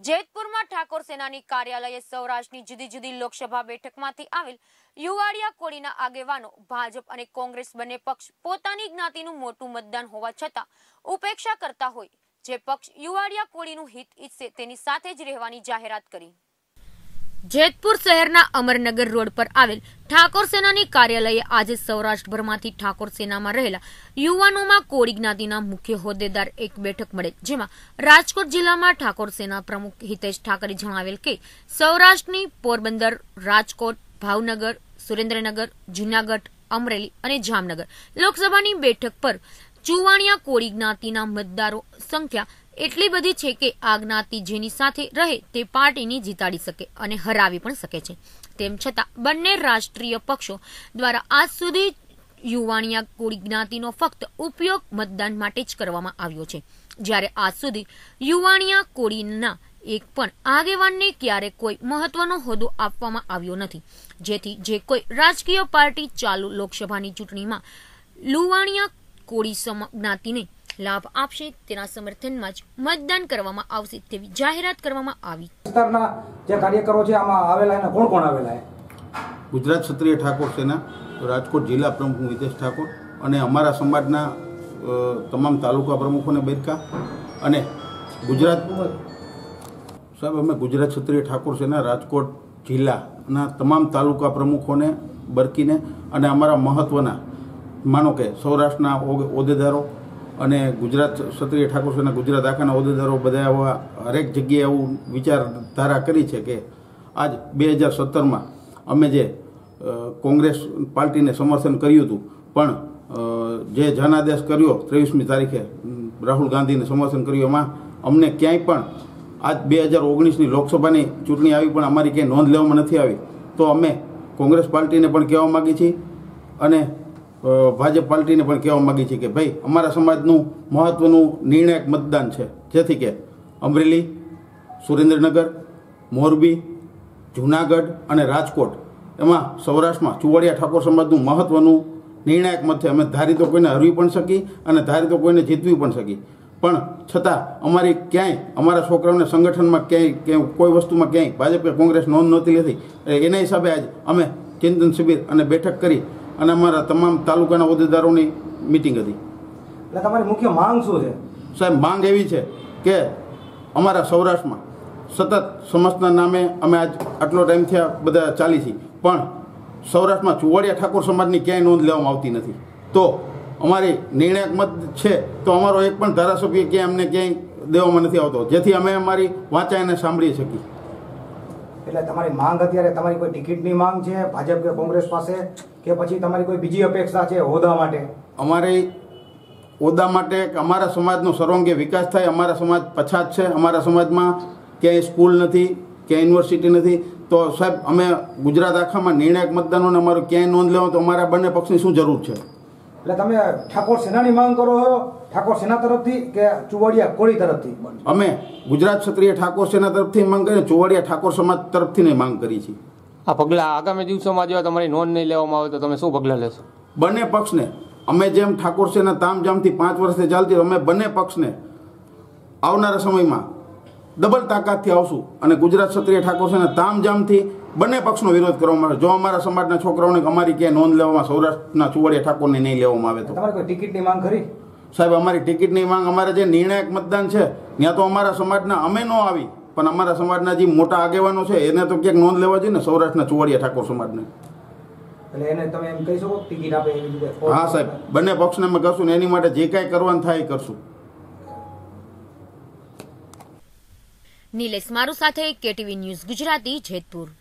જેતપુરમાં ઠાકોર સેનાની કાર્યાલયે સૌરાષ્ટ્રની જુદી જુદી લોકસભા બેઠકમાંથી આવેલ યુવાડિયા કોળીના આગેવાનો, ભાજપ અને કોંગ્રેસ બંને પક્ષ પોતાની જ્ઞાતિનું મોટું મતદાન હોવા છતાં ઉપેક્ષા કરતા હોય. જે પક્ષ યુવાડિયા કોળીનું હિત ઈચ્છે તેની સાથે જ રહેવાની જાહેરાત કરી. જેતપુર શહેરના અમરનગર રોડ પર આવેલ ઠાકોર સેનાની કાર્યાલયે આજે સૌરાષ્ટ્રભરમાંથી ઠાકોર સેનામાં રહેલા યુવાનોમાં કોળી જ્ઞાતિના મુખ્ય હોદ્દેદાર એક બેઠક મળે જેમાં રાજકોટ જિલ્લામાં ઠાકોર સેના પ્રમુખ હિતેશ ઠાકરે જણાવેલ કે, સૌરાષ્ટ્રની પોરબંદર, રાજકોટ, ભાવનગર, સુરેન્દ્રનગર, જૂનાગઢ, અમરેલી અને જામનગર લોકસભાની બેઠક પર ચુવાણિયા કોળી જ્ઞાતિના મતદારો સંખ્યા એટલી બધી છે કે આ જ્ઞાતિ જેની સાથે રહે તે પાર્ટીની જીતાડી શકે અને હરાવી પણ શકે છે. તેમ છતાં, બંને રાષ્ટ્રીય પક્ષો દ્વારા આજ સુધી યુવાણિયા કોળી જ્ઞાતિનો ફક્ત ઉપયોગ મતદાન માટે જ કરવામાં આવ્યો છે. જ્યારે આજ સુધી યુવાણિયા કોળીના એક પણ આગેવાનને ક્યારે કોઈ મહત્વનો હોદ્દો આપવામાં આવ્યો નથી. જેથી જે કોઈ રાજકીય પાર્ટી ચાલુ લોકસભાની ચૂંટણીમાં લુવાણિયા કોળી જ્ઞાતિને લાભ આપશે. તેના સમર્થનમાં જ મતદાન કરવામાં આવશે તેવી જાહેરાત કરવામાં આવી. વિસ્તારના જે કાર્યકરો છે આમાં આવેલા એને કોણ કોણ આવેલા ગુજરાત ક્ષત્રિય ઠાકોર સેના રાજકોટ જિલ્લા પ્રમુખ હિતેશ ઠાકોર અને અમારા સમાજના તમામ તાલુકા પ્રમુખોને બેરકા અને ગુજરાત સાહેબ અમે ગુજરાત ક્ષત્રિય ઠાકોર સેના રાજકોટ જિલ્લાના તમામ તાલુકા પ્રમુખોને બરકીને અને અમારા મહત્વના માનો કે સૌરાષ્ટ્રના ઓગ- હોદ્દેદારો અને ગુજરાત ક્ષત્રિય ઠાકોર સેના, ગુજરાત આખાના હોદ્દેદારો બધા આવા હરેક જગ્યાએ એવું વિચારધારા કરી છે કે આજ બે હજાર સત્તરમાં અમે જે કોંગ્રેસ પાર્ટીને સમર્થન કર્યું હતું, પણ જે જનાદેશ કર્યો ત્રેવીસમી તારીખે રાહુલ ગાંધીને સમર્થન કર્યું, એમાં અમને ક્યાંય પણ આજ બે હજાર ઓગણીસની લોકસભાની ચૂંટણી આવી, પણ અમારી ક્યાંય નોંધ લેવામાં નથી આવી, તો અમે કોંગ્રેસ પાર્ટીને પણ કહેવા માગીએ છીએ અને ભાજપ પાર્ટીને પણ કહેવા માગી છે કે ભાઈ, અમારા સમાજનું મહત્વનું નિર્ણાયક મતદાન છે. જેથી કે અમરેલી, સુરેન્દ્રનગર, મોરબી, જૂનાગઢ અને રાજકોટ, એમાં સૌરાષ્ટ્રમાં ચુવાડિયા ઠાકોર સમાજનું મહત્વનું નિર્ણાયક મત છે. અમે ધારી તો કોઈને હરવી પણ શકી અને ધારી તો કોઈને જીતવી પણ શકી. પણ છતાં અમારી ક્યાંય, અમારા છોકરાઓને સંગઠનમાં ક્યાંય ક્યાંય કોઈ વસ્તુમાં ક્યાંય ભાજપ કે કોંગ્રેસ નોંધ નહોતી લીધી. એના હિસાબે આજ અમે ચિંતન શિબિર અને બેઠક કરી અને અમારા તમામ તાલુકાના હોદ્દેદારોની મિટિંગ હતી. એટલે તમારી મુખ્ય માંગ શું છે? સાહેબ માંગ એવી છે કે અમારા સૌરાષ્ટ્રમાં સતત સમાજના નામે અમે આજ આટલો ટાઈમ થયા બધા ચાલી છીએ. પણ સૌરાષ્ટ્રમાં ચુવાડિયા ઠાકોર સમાજની ક્યાંય નોંધ લેવામાં આવતી નથી. તો અમારી નિર્ણાયક મત છે તો અમારો એક પણ ધારાસભ્ય ક્યાંય અમને ક્યાંય દેવામાં નથી આવતો. જેથી અમે અમારી વાંચાઈને સાંભળી શકીએ. એટલે તમારી માંગ અત્યારે તમારી કોઈ ટિકિટની માંગ છે, ભાજપ કે કોંગ્રેસ પાસે, કે પછી તમારી કોઈ બીજી અપેક્ષા છે હોદ્દા માટે? અમારી હોદ્દા માટે અમારા સમાજનો સર્વાંગી વિકાસ થાય, અમારા સમાજ પછાત છે, અમારા સમાજમાં ક્યાંય સ્કૂલ નથી, ક્યાંય યુનિવર્સિટી નથી, તો સાહેબ, અમે ગુજરાત આખામાં નિર્ણાયક મતદાનોને અમારું ક્યાંય નોંધ લેવો, તો અમારા બંને પક્ષની શું જરૂર છે? એટલે તમે ઠાકોર સેનાની માંગ કરો છો ઠાકોર સેના તરફથી કે ચુવાડિયા કોળી તરફથી? અમે ગુજરાત ક્ષત્રિય ઠાકોર સેના તરફથી માંગ કરીને ચુવાડિયા ઠાકોર સમાજ તરફથી માંગ કરી છે આ પગલાં આગામી દિવસોમાં જો તમારી નોંધ નહીં લેવામાં આવે તો તમે શું પગલાં લેશો? બંને પક્ષને અમે જેમ ઠાકોર સેના તામજામથી પાંચ વર્ષથી ચાલતી અમે બંને પક્ષને આવનારા સમયમાં ડબલ તાકાતથી આવશું. અને ગુજરાત ક્ષત્રિય ઠાકોર છે તામજામથી બંને પક્ષનો વિરોધ કરવામાં આવે જો અમારા સમાજના છોકરાઓને અમારી ક્યાંય નોંધ લેવામાં સૌરાષ્ટ્રના ચુવાડિયા ઠાકોરને નહીં લેવામાં આવે તો. કોઈ ટિકિટની માંગ કરી? સાહેબ અમારી ટિકિટની માંગ અમારે જે નિર્ણાયક મતદાન છે ત્યાં તો અમારા સમાજના અમે ન આવી પણ અમારા સમાજના જે મોટા આગેવાનો છે એને તો ક્યાંક નોંધ લેવા જોઈએ ને સૌરાષ્ટ્રના ચુવાડિયા ઠાકોર સમાજને. એટલે એને તમે એમ કહી શકો ટિકિટ આપે હા સાહેબ બંને પક્ષને અમે કરશું ને એની માટે જે કાંઈ કરવાનું થાય એ કરશું. નિલેશ મારુ સાથે કેટીવી ન્યૂઝ ગુજરાતી જેતપુર.